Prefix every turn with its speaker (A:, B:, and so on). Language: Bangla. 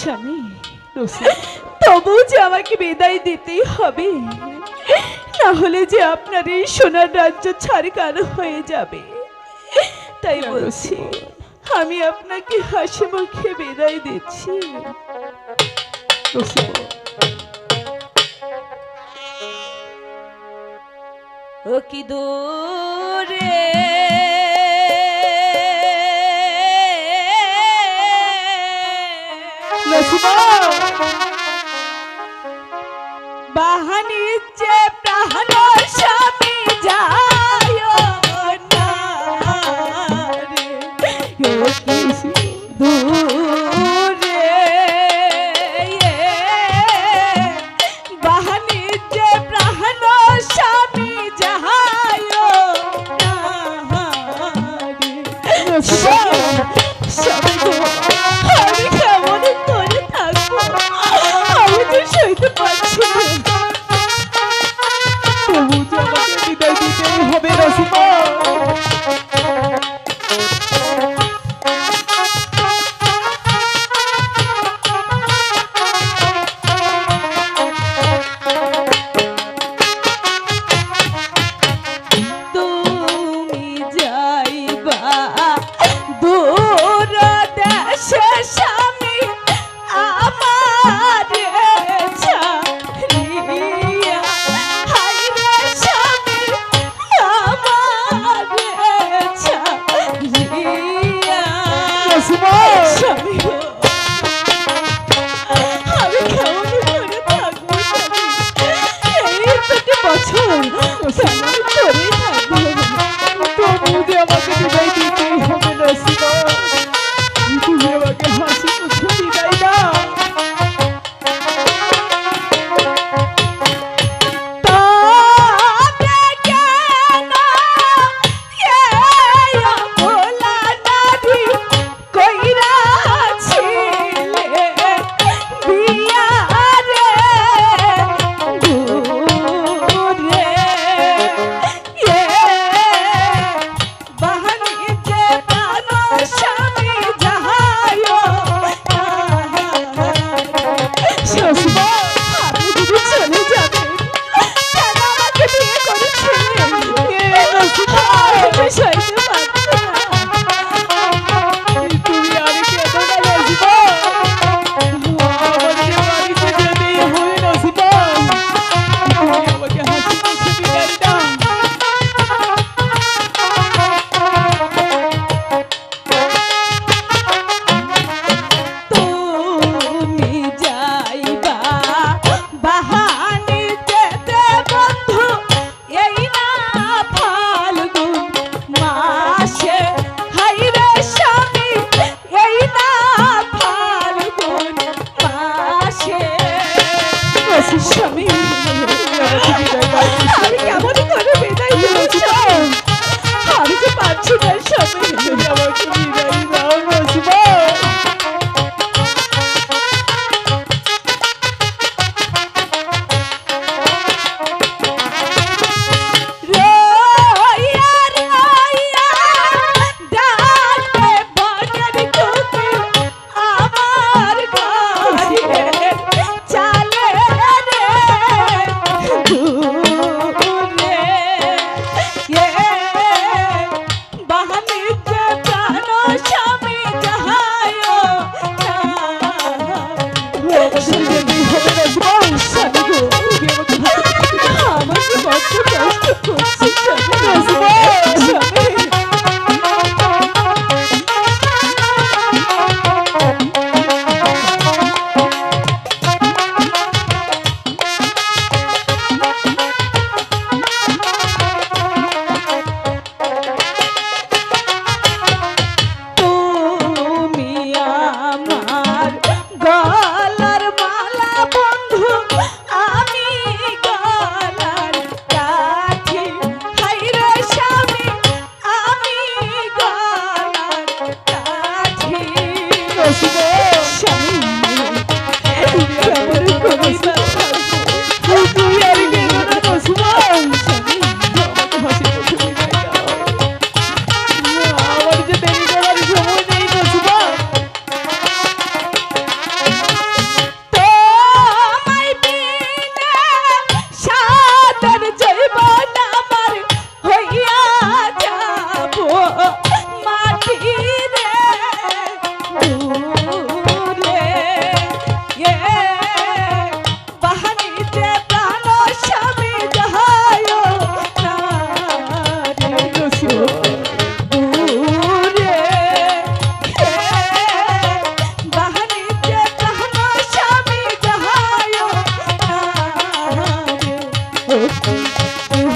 A: স্বামী। তবু যে আমাকে বিদায় দিতেই হবে না হলে যে আপনার এই সোনার রাজ্য ছাড়কানো হয়ে যাবে। তাই বলছি আমি আপনাকে হাসি মুখে বিদায় দিচ্ছি। ও কি দূরে বাহানিচে প্রাণ স্বামী যায় না দূরে বাহানিচে প্রাণ স্বামী যায় না সবাই
B: তোমাকে বিদায় দিতেই হবে Rasika
A: Shut Eu não, uma natureza. Thank you.